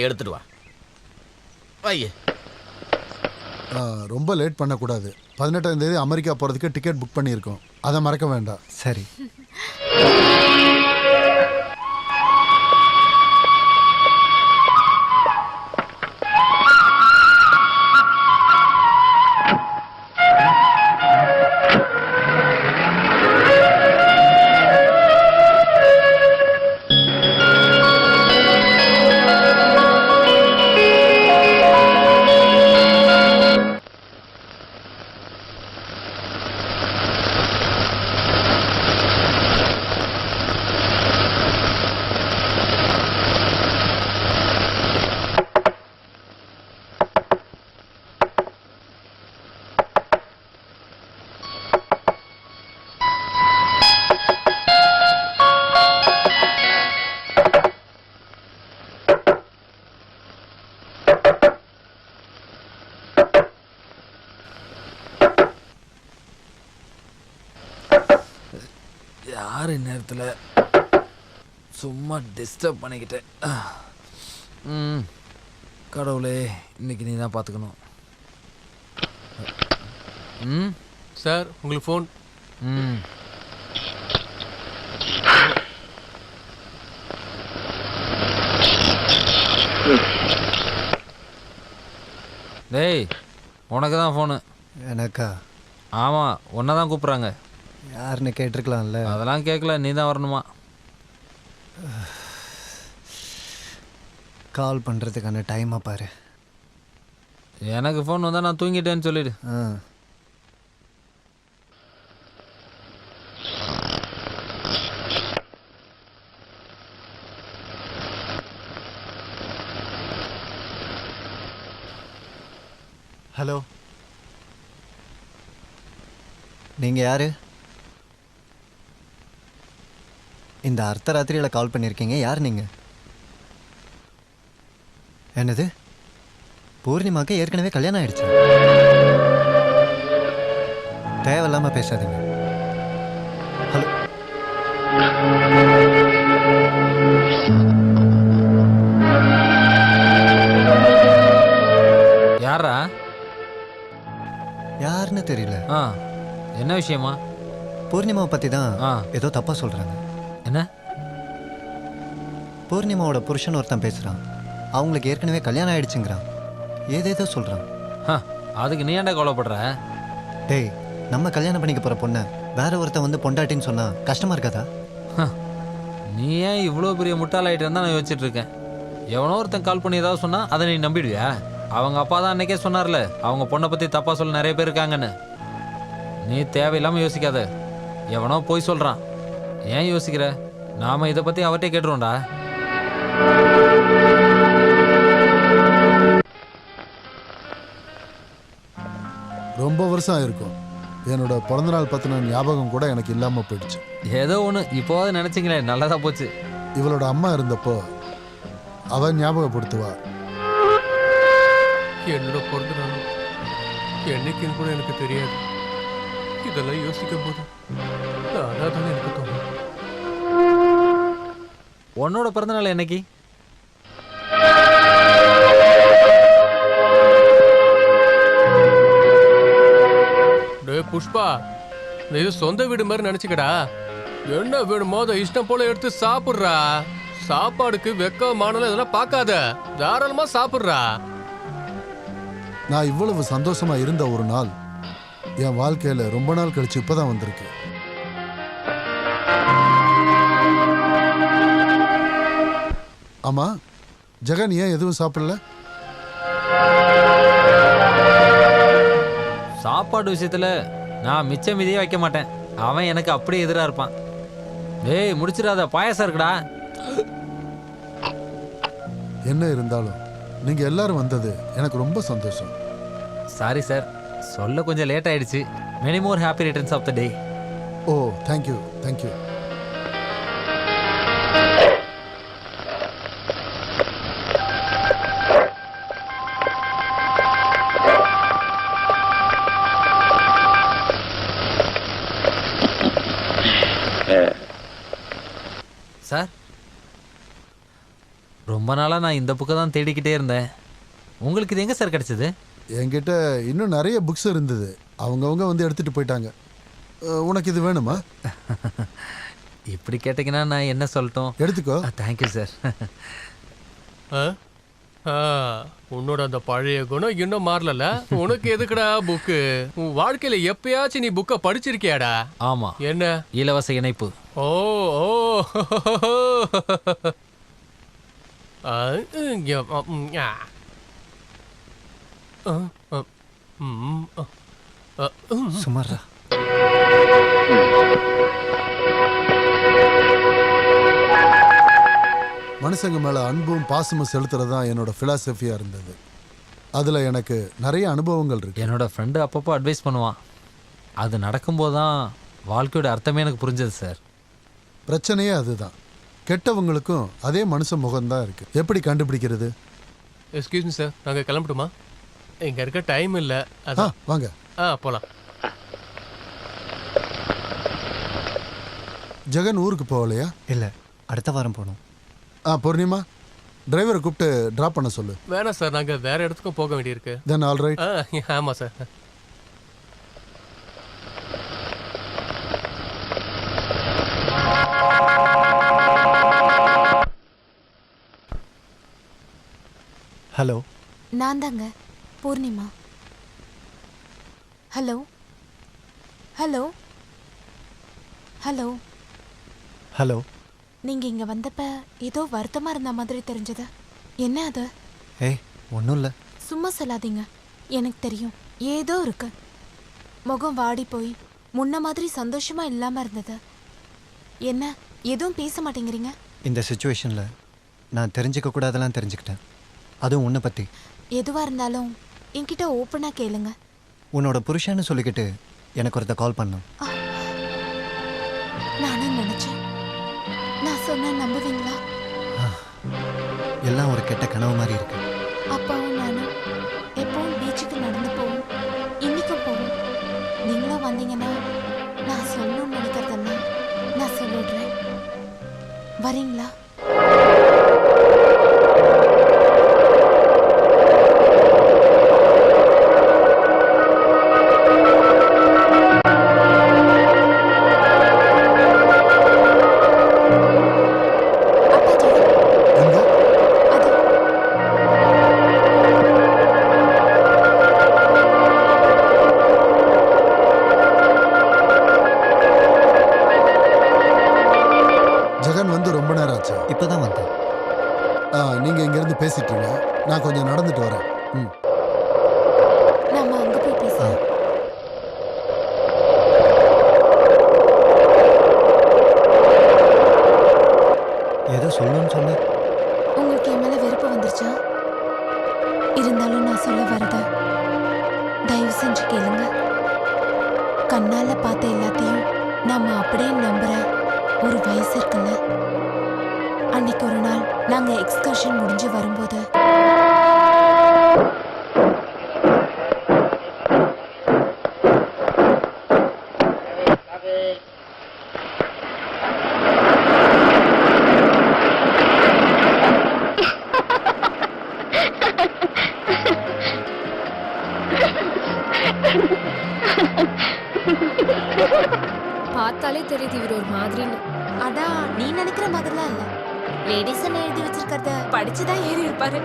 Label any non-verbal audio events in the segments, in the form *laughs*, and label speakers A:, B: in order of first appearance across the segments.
A: எடுத்துட்டு வா. வையே.
B: ஆ, ரொம்ப லேட் பண்ணக்கூடாது. பதினெட்டாம் தேதி அமெரிக்கா போகிறதுக்கு டிக்கெட் புக் பண்ணியிருக்கோம். அதை மறக்க வேண்டாம்.
C: சரி.
D: டிஸ்டர்ப் பண்ணிக்கிட்டேன். ம் கடவுளே இன்னைக்கு நீ தான் பார்த்துக்கணும் ம்?
E: சார் உங்களுக்கு ஃபோன்
D: ம். டேய் உனக்கு தான் ஃபோனு
C: எனக்கா?
D: ஆமாம் உன்னை தான் கூப்பிட்றாங்க.
C: யாருன்னு கேட்டிருக்கலாம்ல.
D: அதெல்லாம் கேட்கல நீ தான் வரணுமா?
C: கால் பண்ணுறதுக்கான டைமாக பாரு.
D: எனக்கு ஃபோன் வந்தால் நான் தூங்கிட்டேன்னு சொல்லிடு.
C: ஆ. ஹலோ நீங்கள் யாரு? இந்த அர்த்தராத்திரியில் கால் பண்ணியிருக்கீங்க. யார் நீங்கள் என்னது? பூர்ணிமாக்கு ஏற்கனவே கல்யாணம் ஆயிடுச்சு? தேவையில்லாமல் பேசாதீங்க. ஹலோ.
D: யாரா
C: யாருன்னு தெரியல.
D: ஆ என்ன விஷயமா?
C: பூர்ணிமாவை பற்றி தான்
D: ஆ.
C: ஏதோ தப்பாக சொல்கிறாங்க பூர்ணிமாவோட புருஷன் ஒருத்தன் பேசுகிறான் அவங்களுக்கு ஏற்கனவே கல்யாணம் ஆயிடுச்சுங்கிறான். ஏதேதோ சொல்கிறான்
D: அதுக்கு நீ ஏன்டா கவலைப்படுற?
C: டேய் நம்ம கல்யாணம் பண்ணிக்க போகிற பொண்ணை வேற ஒருத்தன் வந்து பொண்டாட்டின்னு சொன்னால் கஷ்டமாக இருக்காதா?
D: நீ ஏன் இவ்வளோ பெரிய முட்டாளாயிட்டு தான் நான் யோசிச்சுட்டு இருக்கேன். எவனோ ஒருத்தன் கால் பண்ணி ஏதாவது சொன்னா அதை நீ நம்பிடுவியா? அவங்க அப்பா தான் அன்னைக்கே சொன்னார்ல அவங்க பொண்ணை பற்றி தப்பாக சொல்ல நிறைய பேர் இருக்காங்கன்னு. நீ தேவையில்லாமல் யோசிக்காத. எவனோ போய் சொல்கிறான் ஏன் யோசிக்கிற? நாம இதை பற்றி அவர்கிட்ட கேட்டுருவோம்டா.
B: ரொம்ப வருஷம் ஆயிருக்கும். என்னோட பிறந்தநாள் பற்றின ஞாபகம் கூட எனக்கு இல்லாமல் போயிடுச்சு.
D: ஏதோ ஒன்று இப்போவாது நினச்சிங்களே நல்லதா போச்சு.
B: இவளோட அம்மா இருந்தப்போ அவ ஞாபகப்படுத்துவா.
E: என்னோட பிறந்த நாளும் என்னைக்குன்னு கூட எனக்கு தெரியாது. இதெல்லாம் யோசிக்கும் போது நானா தானே எனக்கு தோணும்.
D: உன்னோட பிறந்தநாள் என்னைக்கு?
E: புஷ்பா நீ இது சொந்த வீடு மாதிரி நினைச்சுக்கடா. என்ன வேணுமோ அதை இஷ்டம் போல எடுத்து சாப்பிடுறா. சாப்பாடுக்கு வெக்க மானல இதெல்லாம் பார்க்காத. தாராளமா சாப்பிடுறா.
B: நான் இவ்வளவு சந்தோஷமா இருந்த ஒரு நாள் என் வாழ்க்கையில ரொம்ப நாள் கழிச்சு இப்பதான் வந்திருக்கு. ஆமா ஜெகன் ஏன் எதுவும் சாப்பிடல?
D: சாப்பாடு விஷயத்துல நான் மிச்ச மீதியே வைக்க மாட்டேன். அவன் எனக்கு அப்படியே எதிராக இருப்பான். டேய் முடிச்சிடாத பாயாசம் இருக்குடா.
B: என்ன இருந்தாலும் நீங்க எல்லாரும் வந்தது எனக்கு ரொம்ப சந்தோஷம்.
D: சாரி சார் சொல்ல கொஞ்சம் லேட் ஆயிடுச்சு. Many more happy returns of the day
B: oh thank you thank you
D: நாளாக நான் இந்த புக்கை தான் தேடிக்கிட்டே இருந்தேன். உங்களுக்கு இது எங்கே சார் கிடச்சிது?
B: என்கிட்ட இன்னும் நிறைய புக்ஸ் இருந்தது. அவங்கவுங்க வந்து எடுத்துட்டு போயிட்டாங்க. அஹ், உனக்கு இது வேணுமா? *laughs*
D: இப்படி கேட்டிங்கன்னா நான் என்ன சொல்லட்டும்?
B: எடுத்துக்கோ.
D: தேங்க்யூ சார்
E: ஆ? ஆ, உன்னோட அந்த பழைய குணம் இன்னும் மாறலல உனக்கு எதுக்குடா புக்கு உன் வாழ்க்கையில எப்பயாச்சும் நீ புக்கை படிச்சிருக்கியாடா?
D: ஆமாம்
E: என்ன?
D: இலவச இணைப்பு.
E: ஓ ஓ *laughs* ஆ, ஆ, ம்.
C: சுமாரா
B: மனுஷங்க மேலே அன்பும் பாசமும் செலுத்துறது தான் என்னோட ஃபிலாசபியாக இருந்தது. அதில் எனக்கு நிறைய அனுபவங்கள் இருக்கு.
D: என்னோட ஃப்ரெண்டு அப்பப்போ அட்வைஸ் பண்ணுவான். அது நடக்கும்போது தான் வாழ்க்கையோட அர்த்தமே எனக்கு புரிஞ்சது சார்
B: பிரச்சனையே அதுதான். கெட்டவங்களுக்கும் அதே மனுஷ முகம்தான் இருக்கு. எப்படி கண்டுபிடிக்கிறது?
E: எக்ஸ்கியூஸ் மீ சார் நாங்கள் கிளம்பட்டுமா? இங்க இருக்க டைம் இல்ல.
B: ஆ
E: அதான்.
B: வாங்க.
E: ஆ போலாம்.
B: ஜெகன் ஊருக்கு போகலையா?
C: இல்லை அடுத்த வாரம் போகணும்.
B: ஆ பூர்ணிமா டிரைவரை கூப்பிட்டு ட்ராப் பண்ண சொல்லு.
E: வேணாம் சார் நாங்க வேற இடத்துக்கும் போக வேண்டியிருக்கு.
B: தென் ஆல் ரைட்
E: ஆ ஆமா சார்
C: ஹலோ.
F: நான் தாங்க Purnima. Hello. Hello. Hello.
C: Hello.
F: நீங்க இங்க வந்தப்ப ஏதோ வருத்தமா இருந்த மாதிரி தெரிஞ்சது. என்ன அது?
C: ஏய் ஒன்றும் இல்லை
F: சும்மா சொல்லாதீங்க. எனக்கு தெரியும். ஏதோ இருக்கு. முகம் வாடி போய் முன்ன மாதிரி சந்தோஷமா இல்லாம இருந்தது. என்ன எதுவும் பேச மாட்டேங்கிறீங்க?
C: இந்த சுச்சுவேஷனில் நான் தெரிஞ்சுக்க கூடாதெல்லாம் தெரிஞ்சுக்கிட்டேன். அதுவும் உன்னை பற்றி
F: எதுவா இருந்தாலும் என்கிட்ட ஓப்பனா கேளுங்க.
C: உன்னோட புருஷன்னு சொல்லிக்கிட்டு எனக்கு ஒருத்த கால் பண்ணான்
F: நானும் நினைச்சேன். நான் சொன்ன நம்புவீங்களா?
C: எல்லாம் ஒரு கெட்ட கனவு மாதிரி இருக்கு.
F: அப்பாவும் நானும் எப்பவும் பீச்சுக்கு நடந்து போவோம் இன்னைக்கும் போவோம் நீங்களும் வந்தீங்கன்னா நான் சொல்லணும்னு நினைக்கிறதெல்லாம் நான் சொல்லிடுறேன். வரீங்களா?
B: வந்து ரொம்ப நேரம் ஆச்சு.
C: இப்போ தான் வந்தேன்.
B: ஆ நீங்கள் இங்கேருந்து பேசிட்டீங்க நான் கொஞ்சம் நடந்துட்டு வரேன். ம்.
F: அங்க போய் பேசலாம்.
C: ஏதோ சொல்லணும்னு சொன்னேன்.
F: உங்களுக்கு என் மேல வெறுப்பு வந்துருச்சா? இருந்தாலும் நான் சொல்ல வரத
G: பார்த்தாலே தெரியுது இவர் ஒரு மாதிரின்னு.
F: அடா நீ நினைக்கிற மாதிரிலாம் இல்ல. லேடிஸ் எழுதி வச்சிருக்கிறத? படிச்சுதான் ஏறி இருப்பாரு.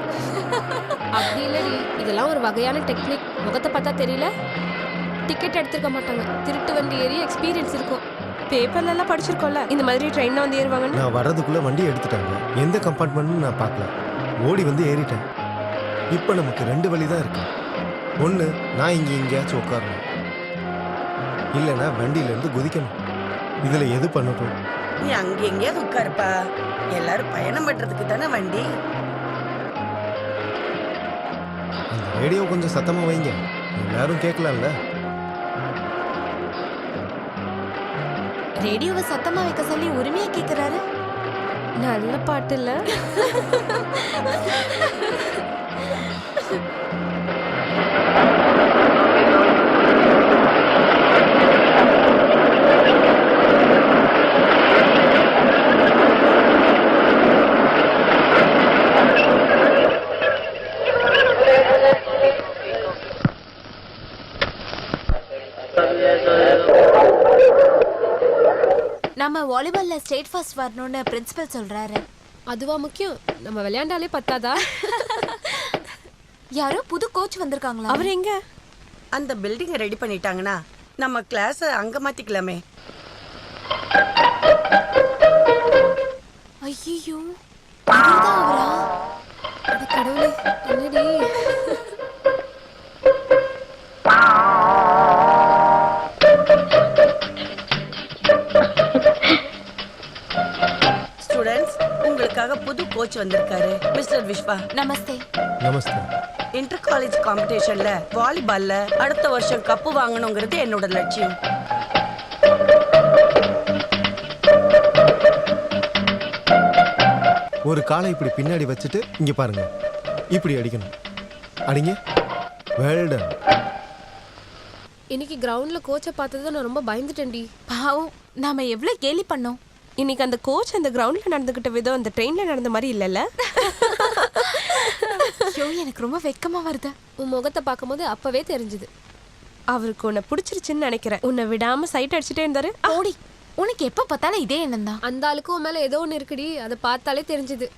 G: அப்படி இல்லடி. இதெல்லாம் ஒரு வகையான டெக்னிக் முகத்தை பார்த்தா தெரியல. டிக்கெட் எடுத்திருக்க மாட்டாங்க. திருட்டு வண்டி ஏறி எக்ஸ்பீரியன்ஸ் இருக்கும்.
H: பேப்பர்ல எல்லாம் படிச்சிருக்கோம்ல. இந்த மாதிரி ட்ரெயின்ல வந்து ஏறுவாங்கன்னு.
I: நான் வர்றதுக்குள்ள வண்டி எடுத்துட்டாங்க. எந்த கம்பார்ட்மெண்ட்னு நான் பார்க்கல. ஓடி வந்து ஏறிட்டேன். இப்போ நமக்கு ரெண்டு வழி தான் இருக்கு. ஒன்று நான் இங்கே எங்கேயாச்சும் உட்காரணும். இல்லைன்னா வண்டியிலேருந்து குதிக்கணும். இதில் எது பண்ணட்டும்?
J: நீ அங்க எங்கேயாவது உட்காருப்பா. எல்லாரும் பயணம் பண்றதுக்கு தானே வண்டி?
I: அந்த ரேடியோ கொஞ்சம் சத்தமாக வைங்க. எல்லாரும் கேட்கலாம்ல.
F: ரேடியோவை சத்தமா வைக்க சொல்லி உரிமையா கேக்குறாரு?
H: நல்ல பாட்டு இல்ல? *laughs*
F: வாலிபால்ல ஸ்டேட் ஃபர்ஸ்ட் வரணும்னு பிரின்சிபல் சொல்றாரு.
G: அதுவா முக்கியம். நம்ம விளையாண்டாலே பத்தாதா? *laughs*
F: யாரோ புது கோச் வந்திருக்காங்களா?
H: அவர் எங்க?
J: அந்த பில்டிங்கை ரெடி பண்ணிட்டாங்கன்னா நம்ம கிளாஸ் அங்க மாத்திக்கலாமே.
F: ஐயோ அவரா?
G: கடவுளே என்னடி?
J: புது கோச் வந்திருக்காரு mister Vishwa
F: namaste.
I: Namaste.
J: Inter college காம்படிஷன்ல வாலிபால்ல அடுத்த வருஷம் கப்பு வாங்கணுங்கிறது என்னோட லட்சியம்.
I: ஒரு காலை இப்படி பின்னாடி வச்சுட்டு இங்க பாருங்க. இப்படி அடிக்கணும். அடிங்க. வேல்டன்
G: இன்னைக்கு கிரவுண்ட்ல கோச்சை பார்த்தது நான் ரொம்ப பயந்துட்டேன்டி.
F: பாவம் நாம எவ்வளவு கேலி பண்ணோம்.
H: இன்னைக்கு அந்த கோச் அந்த கிரவுண்ட்ல நடந்துகிட்ட விதம் அந்த ட்ரெயின்ல நடந்த மாதிரி இல்லைல்ல?
F: ஐயோ எனக்கு ரொம்ப வெக்கமா வருது.
G: உன் முகத்தை பார்க்கும்போது அப்பவே தெரிஞ்சுது.
H: அவருக்கு உன்னை பிடிச்சிருச்சுன்னு நினைக்கிறேன். உன்னை விடாம சைட் அடிச்சுட்டே இருந்தாரு.
F: ஓடி உனக்கு எப்ப பார்த்தாலும் இதே எண்ணம் தான்.
G: அந்த ஆளுக்கு உன் மேல ஏதோ ஒன்று இருக்குடி. அதை பார்த்தாலே தெரிஞ்சுது.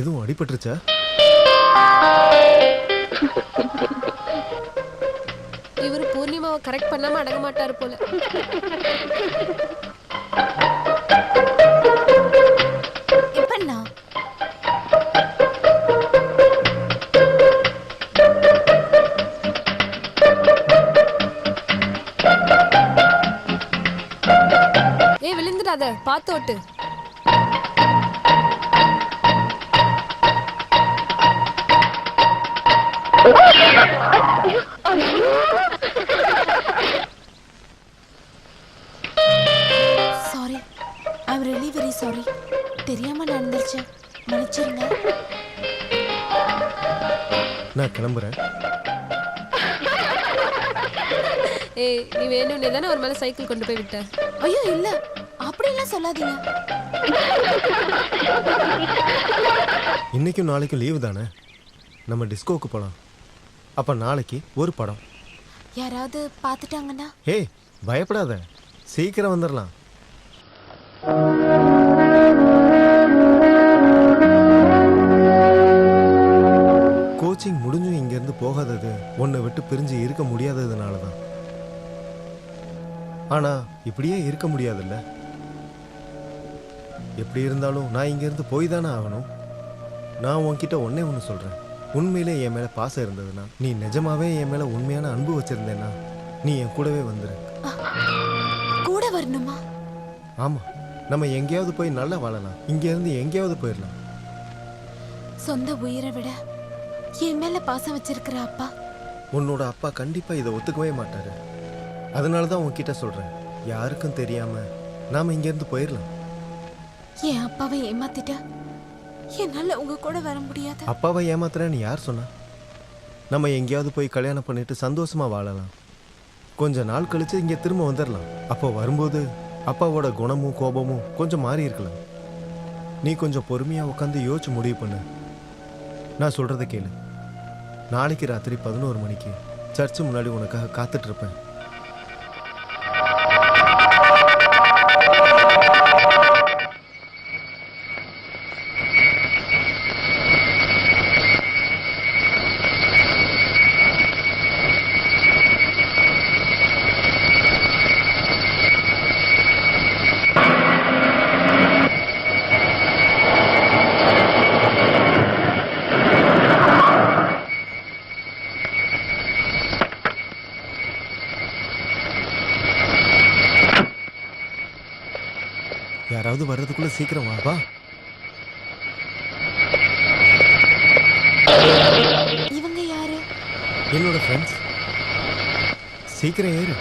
I: எதுவும் அடிபட்டுருச்சா?
G: பூர்ணிமாவை கரெக்ட் பண்ணாம அடங்க மாட்டாரு போல. ஏய் விழுந்துடாத. பார்த்து ஓட்டு.
F: I am really very sorry தெரியாம நடந்துருச்சு மன்னிச்சிருங்க.
I: நான் கிளம்புறேன்.
G: ஏய் நீ வேணும்னே தானே ஒரு மேல சைக்கிள் கொண்டு போய் விட்ட?
F: ஐயோ இல்ல. அப்படியெல்லாம் சொல்லாதீங்க.
I: இன்னைக்கும் நாளைக்கும் லீவு தானே? நம்ம டிஸ்கோவுக்கு போகலாம் அப்போ நாளைக்கு ஒரு படம்.
F: யாராவது பார்த்துட்டாங்கன்னா?
I: ஏய் பயப்படாத. சீக்கிரம் வந்துடலாம் கோச்சிங் முடிஞ்சும் இங்கேருந்து போகாதது உன்னை விட்டு பிரிஞ்சு இருக்க முடியாததுனால தான் ஆனால் இப்படியே இருக்க முடியாதுல்ல? எப்படி இருந்தாலும் நான் இங்கேருந்து போய் தானே ஆகணும். நான் உன்கிட்ட ஒன்னே ஒன்று சொல்கிறேன் உண்மையிலே என் மேலே பாசம் இருந்ததுன்னா நீ நிஜமாவே என் மேலே உண்மையான அன்பு வச்சிருந்தேன்னா நீ என் கூடவே வந்துரு.
F: கூட வரணுமா?
I: ஆமாம் நம்ம எங்கேயாவது போய் நல்லா வாழலாம். இங்கேருந்து எங்கேயாவது போயிடலாம்.
F: சொந்த உயிரை விட என் மேல பாசம் வச்சிருக்கிற அப்பா.
I: உன்னோட அப்பா கண்டிப்பாக இதை ஒத்துக்கவே மாட்டாரு. அதனால தான் உன்கிட்ட சொல்கிறேன் யாருக்கும் தெரியாமல் நாம் இங்கேருந்து போயிடலாம்.
F: என் அப்பாவை ஏமாத்திட்டா என்னால உங்க கூட வர முடியாது.
I: அப்பாவை ஏமாத்துறேன்னு யார் சொன்னா? நம்ம எங்கேயாவது போய் கல்யாணம் பண்ணிட்டு சந்தோஷமா வாழலாம். கொஞ்ச நாள் கழிச்சு இங்கே திரும்ப வந்துடலாம். அப்போ வரும்போது அப்பாவோட குணமும் கோபமும் கொஞ்சம் மாறி இருக்கலாம் நீ கொஞ்சம் பொறுமையாக உட்காந்து யோசிச்சு முடிவு பண்ணு. நான் சொல்கிறத கேளு. நாளைக்கு ராத்திரி பதினோரு மணிக்கு சர்ச்சு முன்னாடி உனக்காக காத்துட்ருப்பேன் யாராவது வர்றதுக்குள்ள சீக்கிரம் வா வா.
F: இவங்க யாரு?
I: என்னோட ஃப்ரெண்ட்ஸ் சீக்கிரம் ஏறு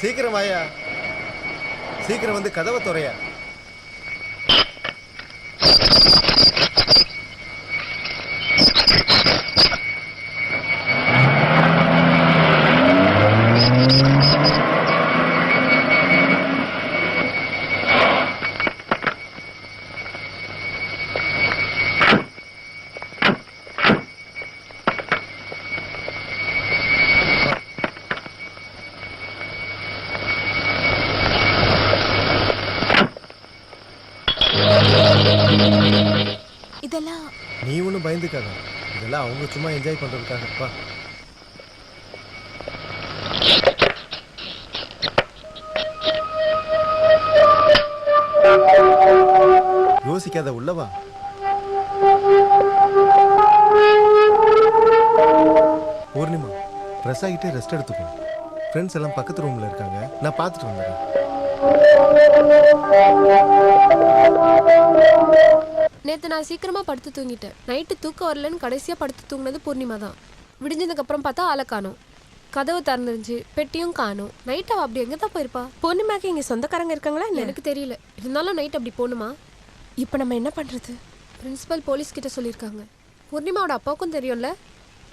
I: சீக்கிரம் வாயா சீக்கிரம் வந்து கதவை துறையா
F: இதெல்லாம்
I: நீ ஒன்றும் பயந்துக்காத இதெல்லாம் சும்மா என்ஜாய் பண்ணுறதுக்காக வா யோசிக்காத உள்ளவா? பூர்ணிமா ஃப்ரெஷ் ஆகிட்டு ரெஸ்ட் எடுத்துக்கணும் ஃப்ரெண்ட்ஸ் எல்லாம் பக்கத்து ரூமில் இருக்காங்க. நான் பார்த்துட்டு வந்துடுறேன்.
G: நேத்து நான் சீக்கிரமா படுத்து தூங்கிட்டேன். நைட்டு தூக்கம் வரலன்னு கடைசியா படுத்து தூங்கினது பூர்ணிமா தான். விடிஞ்சதுக்கு அப்புறம் பார்த்தா ஆளை காணோம். கதவு திறந்துருந்துச்சு பெட்டியும் காணோம். நைட் அவ அப்படி எங்க தான் போயிருப்பா?
H: பூர்ணிமாக்கு இங்க சொந்தக்காரங்க இருக்காங்களா என்ன?
G: எனக்கு தெரியல. இருந்தாலும் நைட் அப்படி போகணுமா?
H: இப்போ நம்ம என்ன பண்றது?
G: பிரின்சிபல் போலீஸ் கிட்ட சொல்லியிருக்காங்க. பூர்ணிமாவோட அப்பாவுக்கும் தெரியும்ல?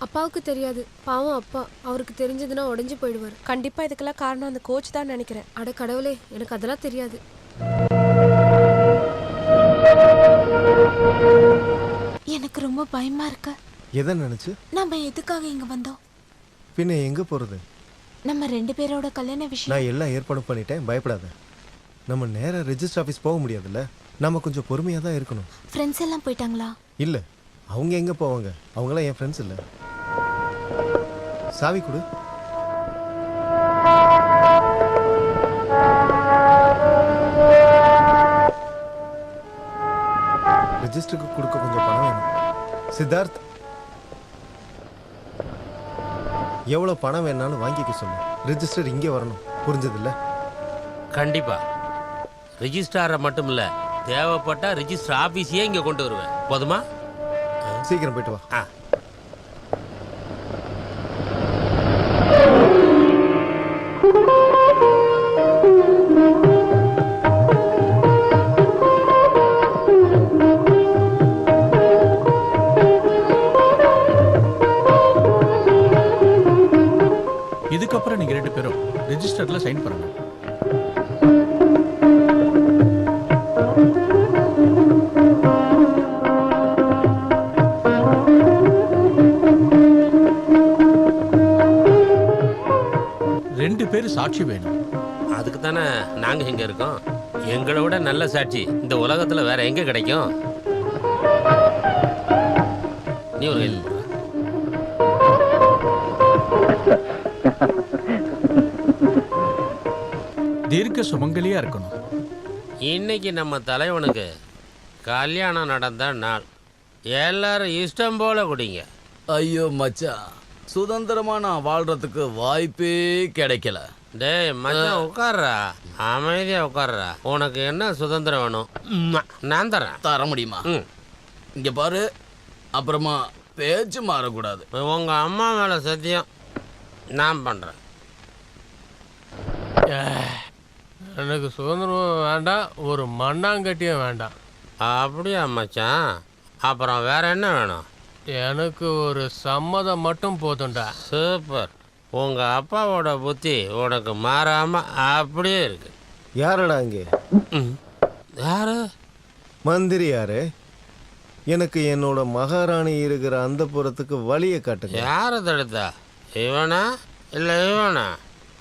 G: அப்பாவுக்கு தெரியாது. பாவம் அப்பா. அவருக்கு தெரிஞ்சதுன்னா உடஞ்சு போயிடுவார்.
H: கண்டிப்பா இதுக்கெல்லாம் காரணம் அந்த கோச் தான் நினைக்கிறேன்.
G: அட கடவுளே எனக்கு அதெல்லாம் தெரியாது.
F: எனக்கு ரொம்ப பயமா இருக்கு.
I: எதை நினச்சி?
F: நம்ம எதுக்காக இங்க வந்தோம்?
I: பின்ன எங்கே போகிறது
F: நம்ம ரெண்டு பேரோட கல்யாண விஷயம்.
I: நான் எல்லாம் ஏற்பாடு பண்ணிட்டேன் பயப்படாத. நம்ம நேராக ரெஜிஸ்டர் ஆஃபீஸ் போக முடியாதுல்ல? நம்ம கொஞ்சம் பொறுமையாக தான் இருக்கணும்.
F: ஃப்ரெண்ட்ஸ் எல்லாம் போயிட்டாங்களா?
I: இல்லை அவங்க எங்கே போவாங்க? அவங்களாம் என் ஃப்ரெண்ட்ஸ் இல்லை. சாவி கொடு. ரெஜிஸ்டருக்கு கொடுக்க கொஞ்சம் பணம் வேணும். சித்தார்த் எவ்வளோ பணம் வேணாலும் வாங்கிக்க சொல்லு. ரெஜிஸ்டர் இங்கே வரணும். புரிஞ்சதில்ல?
A: கண்டிப்பா. ரிஜிஸ்ட்ராரை மட்டும் இல்ல தேவைப்பட்டா ரிஜிஸ்டர் ஆபீஸையே இங்க கொண்டு வருவேன். போதுமா?
I: சீக்கிரம் போயிட்டு வா.
A: ஆ.
K: பேரும் ரெஜிஸ்டர்ல சைன் பண்ணணும். ரெண்டு பேர் சாட்சி வேணும்.
A: அதுக்கு தானே நாங்க இங்க இருக்கோம். எங்களை விட நல்ல சாட்சி. இந்த உலகத்துல வேற எங்க கிடைக்கும்? நீ ஒரு
K: தீர்க்க சுமங்கலியா இருக்கணும்.
A: இன்னைக்கு நம்ம தலைவனுக்கு கல்யாணம் நடந்த நாள். எல்லாரும் இஷ்டம் போல குடிங்க.
L: ஐயோ மச்சான். சுதந்திரமா நான் வாழ்றதுக்கு வாய்ப்பே கிடைக்கல.
A: டேய் மச்சான் உட்கார்றா. அமைதியா உட்கார்றா. உனக்கு என்ன சுதந்திரம் வேணும்? நான் தரேன்.
L: தர முடியுமா?
A: ம்.
L: இங்க பாரு. அப்புறமா பேச்சு மாறக்கூடாது.
A: உங்க அம்மா மேல சத்தியம் நான் பண்றேன்.
E: எனக்கு சுதந்திரமும் வேண்டாம் ஒரு மண்ணாங்கட்டியும் வேண்டாம்.
A: அப்படியா மச்சான்? அப்புறம் வேற என்ன வேணும்?
E: எனக்கு ஒரு சம்மதம் மட்டும் போதும்டா.
A: சூப்பர். உங்க அப்பாவோட புத்தி உனக்கு மாறாம அப்படியே இருக்கு.
I: யாரடா இங்கே.
A: யாரு?
I: மந்திரி யாரு? எனக்கு என்னோட மகாராணி இருக்கிற அந்த புறத்துக்கு வழியை காட்டுங்க.
A: யாரை தடுத்தா? இவனா? இல்ல இவனா.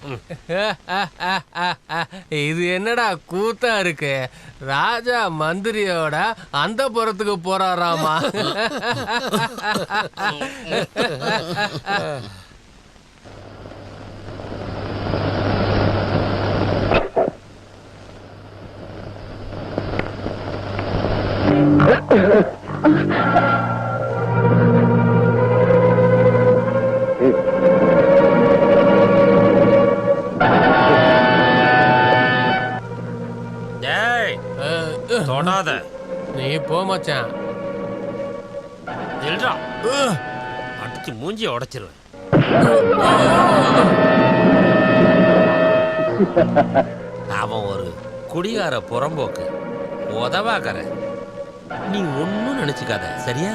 A: *laughs*
E: இது என்னடா கூத்தா இருக்கு? ராஜா மந்திரியோட அந்த புறத்துக்கு போறாராமா?
A: டேய் *laughs*
E: மச்சான்.
A: நில்றா. அடிச்சு மூஞ்சிய உடைச்சிருவேன். அவன் ஒரு குடிகார புறம்போக்கு. உதவாக்கற நீ ஒன்னும் நினைச்சுக்காத சரியா?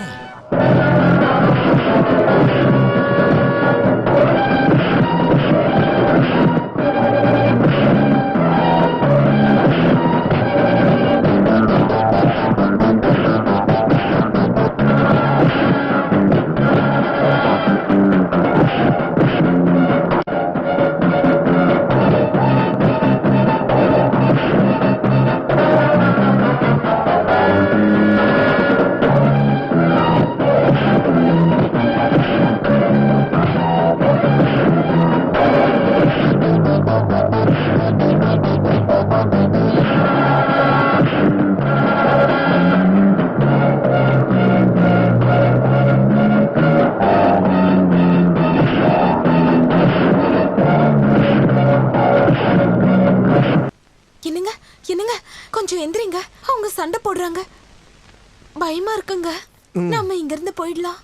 F: நம்ம இங்க இருந்து போயிடலாம்.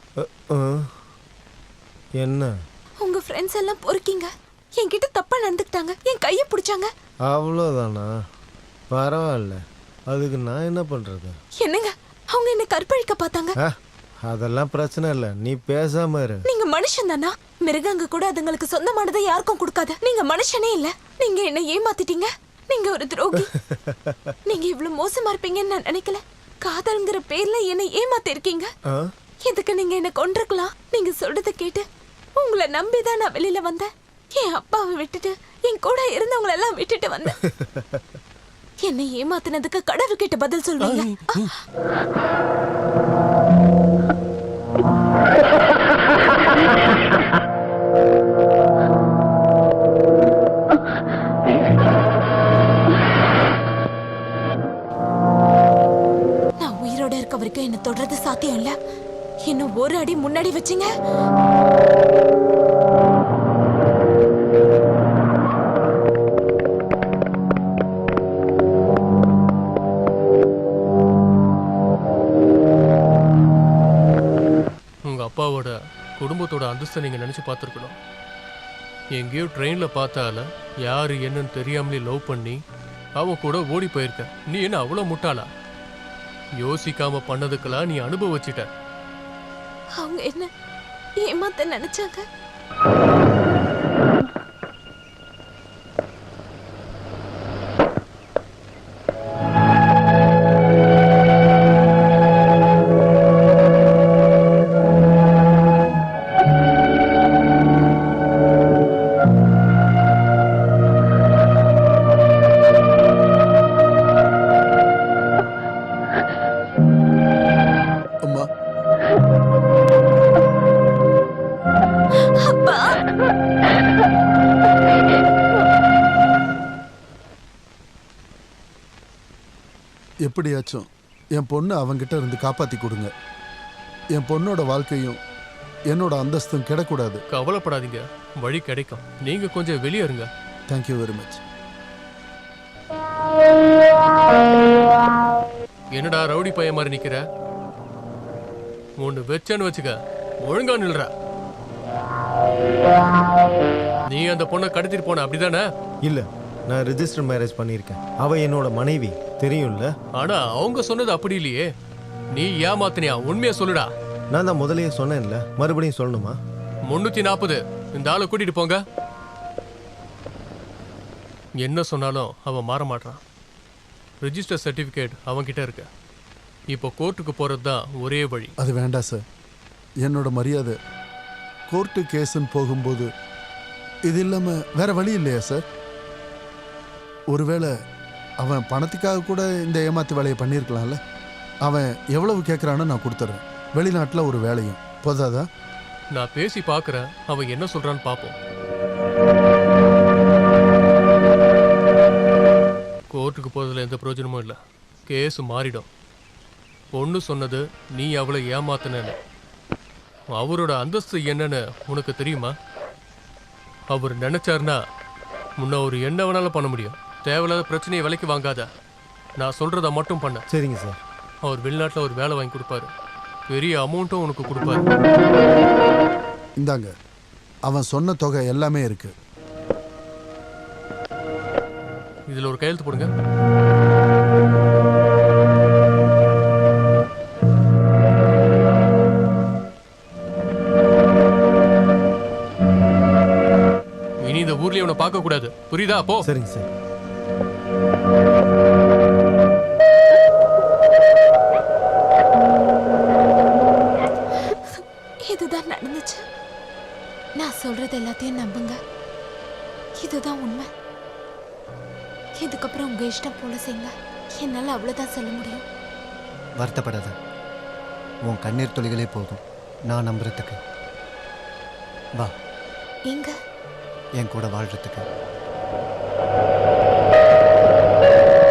I: என்ன?
F: உங்க ஃப்ரெண்ட்ஸ் எல்லாம் பொறுக்கிங்க. என்கிட்ட தப்பா நடந்துக்கிட்டாங்க. என் கையை பிடிச்சாங்க.
I: அவ்வளோதானா பரவாயில்ல. அதுக்கு நான் என்ன பண்ணுறது
F: என்னங்க? அவங்க என்ன கற்பழிக்க பார்த்தாங்க.
I: அதெல்லாம் பிரச்சனை இல்லை. நீ பேசாம இரு.
F: நீங்க மனுஷன் தானா? மிருகங்க கூட அதுங்களுக்கு சொந்தமானதை யாருக்கும் கொடுக்காது. நீங்க மனுஷனே இல்ல. நீங்க என்ன ஏமாத்திட்டீங்க. நீங்க ஒரு துரோகி. *laughs* நீங்க இவ்வளவு மோசமா இருப்பீங்கன்னு நான் நினைக்கல. காதல்ங்கிற பேர்ல என்ன ஏமாத்தி இருக்கீங்க இதுக்கு நீங்க என்ன கொண்டிருக்கலாம் நீங்க சொல்றத கேட்டு உங்களை நம்பிதான் நான் வெளியில வந்தேன். என் அப்பாவை விட்டுட்டு என் கூட இருந்தவங்கள எல்லாம் விட்டுட்டு வந்தேன். *laughs* என்னை ஏமாத்தினதுக்கு கடவுள்கிட்ட பதில் சொல்வீங்க? தொடர்றது சாத்தியம் இல்ல. இன்னும் ஒரு அடி முன்னாடி வச்சுங்க.
E: உங்க அப்பாவோட குடும்பத்தோட அந்தஸ்தை நீங்க நினைச்சு பார்த்துருக்கணும். எங்கேயோ ட்ரெயின்ல பார்த்தால யாரு என்னன்னு தெரியாமலே லவ் பண்ணி அவன் கூட ஓடி போயிருக்க நீ என்ன அவ்வளோ முட்டாளா? யோசிக்காம பண்ணதுக்கெல்லாம் நீ அனுபவிச்சிட்ட.
F: அவங்க என்ன ஏமாத்த நினைச்சாங்க?
B: எப்படியாச்சும் என் பொண்ணு அவங்கிட்ட இருந்து காப்பாத்தி கொடுங்க. என் பொண்ணோட வாழ்க்கையும் என்னோட அந்தஸ்தும் கிடக்கூடாது.
E: கவலைப்படாதீங்க. வழி கிடைக்கும். நீங்க கொஞ்சம் வெளியே இருங்க.
B: தேங்க்யூ வெரி மச்
E: என்னடா ரவுடி பையன் மாதிரி நிக்கிற? ஒண்ணு வச்சேன்னு வச்சுக்க ஒழுங்கா நில்ற. நீ அந்த பொண்ணை கடத்திட்டு போன அப்படிதானே?
I: இல்லை நான் ரிஜிஸ்டர் மேரேஜ் பண்ணியிருக்கேன். அவ என்னோட மனைவி. தெரியும்ல?
E: ஆனா அவங்க சொன்னது அப்படி இல்லையே. நீ ஏமாத்தினியா? உண்மையா சொல்லுடா.
I: நான் தான் முதல்லயே சொன்னேன்ல. மறுபடியும் சொல்லணுமா?
E: முன்னூத்தி நாற்பது இந்த ஆளை கூட்டிட்டு போங்க. என்ன சொன்னாலும் அவன் மாற மாட்டான் ரிஜிஸ்டர் சர்டிஃபிகேட் அவன்கிட்ட இருக்கு. இப்போ கோர்ட்டுக்கு போறது தான் ஒரே வழி.
B: அது வேண்டாம் சார். என்னோட மரியாதை. கோர்ட்டு கேஸுன்னு போகும்போது இது இல்லாமல் வேற வழி இல்லையா சார்? ஒருவேளை அவன் பணத்துக்காக கூட இந்த ஏமாத்து வேலையை பண்ணியிருக்கலாம்ல? அவன் எவ்வளவு கேட்குறான்னு நான் கொடுத்துட்றேன். வெளிநாட்டில் ஒரு வேலையும். போதாதா?
E: நான் பேசி பார்க்குறேன். அவன் என்ன சொல்கிறான்னு பார்ப்போம். கோர்ட்டுக்கு போகிறதுல எந்த பிரயோஜனமும் இல்லை. கேஸ் மாறிடும். பொண்ணு சொன்னது நீ அவளை ஏமாத்தினேன்னு. அவரோட அந்தஸ்து என்னன்னு உனக்கு தெரியுமா? அவர் நினைச்சாருன்னா முன்ன ஒரு என்ன வேணாலும் பண்ண முடியும். தேவையில்லாத பிரச்சனையை விலைக்கு வாங்காத. நான் சொல்றத மட்டும் பண்ண.
I: சரிங்க சார்.
E: அவர் வெளிநாட்டில் ஒரு வேலை வாங்கி கொடுப்பாரு. பெரிய அமௌண்ட்டும் உனக்கு கொடுப்பாரு.
B: இந்தாங்க அவன் சொன்ன தொகை எல்லாமே இருக்கு.
E: இதுல ஒரு கையெழுத்து போடுங்க. இனி இந்த ஊர்லயே உன்னை பார்க்க கூடாது புரியுதா? போ.
I: சரிங்க சார்.
F: சொல்றது எல்லாத்தையும் நம்புங்க. இதுதான் உண்மை. இதுக்கப்புறம் உங்க இஷ்டம் போல செய்யுங்க. என்னால அவ்வளோதான் சொல்ல முடியும்.
C: வருத்தப்படாத. உன் கண்ணீர் துளிகளே போதும். நான் நம்புறதுக்கு. வா.
F: எங்க?
C: என் கூட வாழ்றதுக்கு.